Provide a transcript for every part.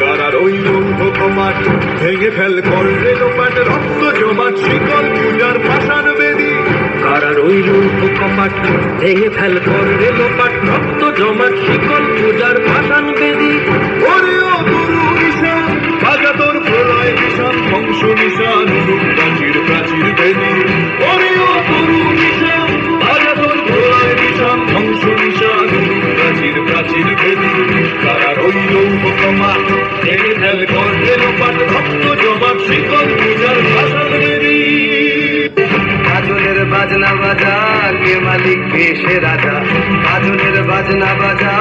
কারার ওই রুদ্ধ কপাট ভেঙে ফেল করলে লোপাট রক্ত জমাট, শিকল পূজার পাষাণ বেদি। কারার ওই রুদ্ধ কপাট ভেঙে ফেল করলে লোপাট রক্ত জমাট, শিকল পূজার পাষাণ বেদি। ওরে ও গুরু নিশান বাজা প্রলয় নিশান ধ্বংস নিশান বেদি কাজলের বাজনা বাজা, কে মালিক, কে রাজা? কাজলের বাজনা বাজা,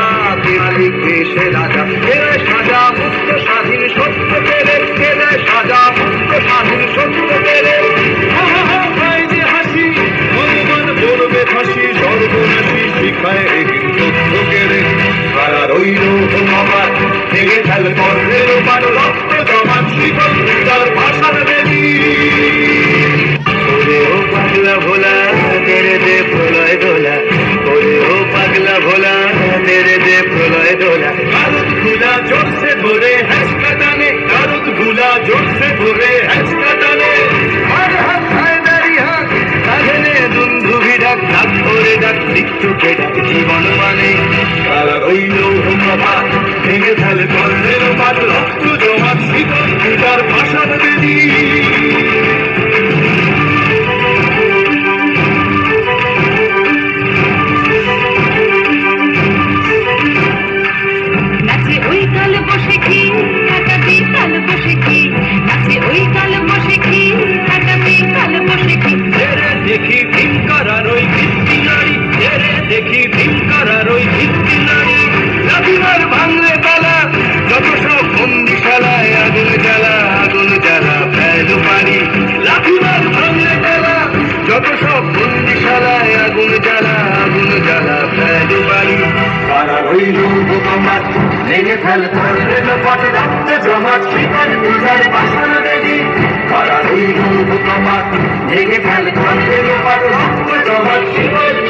কে মালিক, কে রাজা? কে সাজা, মুক্ত, স্বাধীন রোমান রক্ত জমান শিকল তার ভাষার দেবী ওরে পাগলা ভোলা তেরে দে প্রলয় দোলা। ওরে ও পাগলা ভোলা তেরে দে প্রলয় দোলা। কারুদগুলা জোরসে হ্যাঁচকা টানে কারুদগুলা জোরসে ধরে হ্যাঁচকা টানে। ডাক ডাক করে ডাক, মৃত্যুকে ডাক, জীবন মানে। তারা আগুন জ্বালা আগুন জ্বালা ফেলে বাড়ি পাড়া ওই রূপ তোমার ভেঙে ফেল করলে লোপাট রাখতে জমা শিকার পূজার বাসন দেবী পাড়া ওই রূপ তোমার ভেঙে ফেল করলে লোপাট রাখতে জমা শিকার